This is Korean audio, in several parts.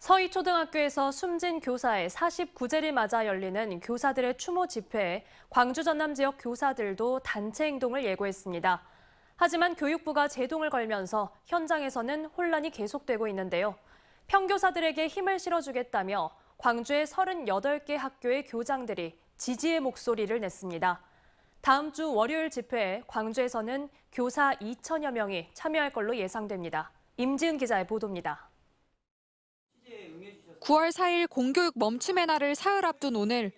서희초등학교에서 숨진 교사의 49제를 맞아 열리는 교사들의 추모 집회에 광주 전남 지역 교사들도 단체 행동을 예고했습니다. 하지만 교육부가 제동을 걸면서 현장에서는 혼란이 계속되고 있는데요. 평교사들에게 힘을 실어주겠다며 광주의 38개 학교의 교장들이 지지의 목소리를 냈습니다. 다음 주 월요일 집회에 광주에서는 교사 2천여 명이 참여할 걸로 예상됩니다. 임지은 기자의 보도입니다. 9월 4일 공교육 멈춤의 날을 사흘 앞둔 오늘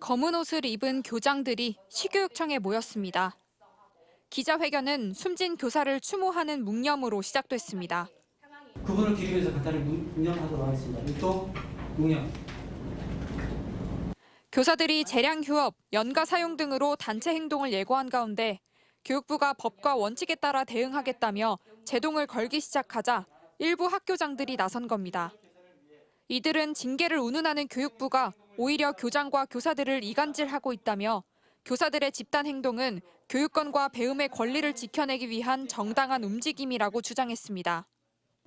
검은 옷을 입은 교장들이 시교육청에 모였습니다. 기자회견은 숨진 교사를 추모하는 묵념으로 시작됐습니다. 그분을 기리면서 간단히 묵념하도록 하겠습니다. 일도 묵념. 교사들이 재량 휴업, 연가 사용 등으로 단체 행동을 예고한 가운데 교육부가 법과 원칙에 따라 대응하겠다며 제동을 걸기 시작하자 일부 학교장들이 나선 겁니다. 이들은 징계를 운운하는 교육부가 오히려 교장과 교사들을 이간질하고 있다며 교사들의 집단 행동은 교육권과 배움의 권리를 지켜내기 위한 정당한 움직임이라고 주장했습니다.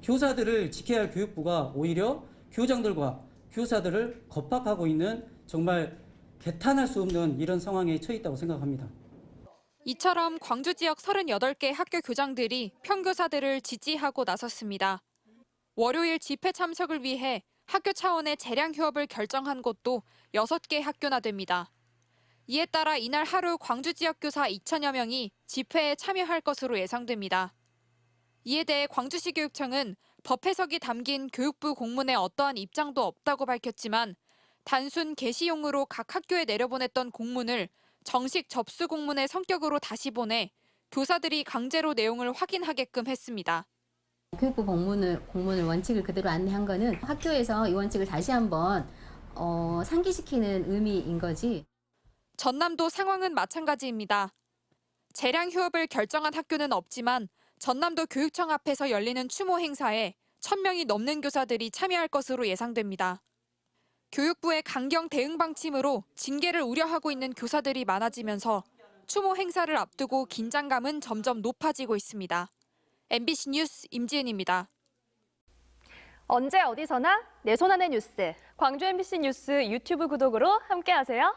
교사들을 지켜야 할 교육부가 오히려 교장들과 교사들을 겁박하고 있는 정말 개탄할 수 없는 이런 상황에 처해 있다고 생각합니다. 이처럼 광주 지역 38개 학교 교장들이 평교사들을 지지하고 나섰습니다. 월요일 집회 참석을 위해 학교 차원의 재량 휴업을 결정한 곳도 6개 학교나 됩니다. 이에 따라 이날 하루 광주 지역 교사 2천여 명이 집회에 참여할 것으로 예상됩니다. 이에 대해 광주시 교육청은 법 해석이 담긴 교육부 공문에 어떠한 입장도 없다고 밝혔지만 단순 게시용으로 각 학교에 내려보냈던 공문을 정식 접수 공문의 성격으로 다시 보내 교사들이 강제로 내용을 확인하게끔 했습니다. 교육부 공문을, 공문을 원칙을 그대로 안내한 거는 학교에서 이 원칙을 다시 한번 어, 상기시키는 의미인 거지. 전남도 상황은 마찬가지입니다. 재량 휴업을 결정한 학교는 없지만 전남도 교육청 앞에서 열리는 추모 행사에 1000명이 넘는 교사들이 참여할 것으로 예상됩니다. 교육부의 강경 대응 방침으로 징계를 우려하고 있는 교사들이 많아지면서 추모 행사를 앞두고 긴장감은 점점 높아지고 있습니다. MBC 뉴스 임지은입니다. 언제 어디서나 내 손 안의 뉴스. 광주 MBC 뉴스 유튜브 구독으로 함께하세요.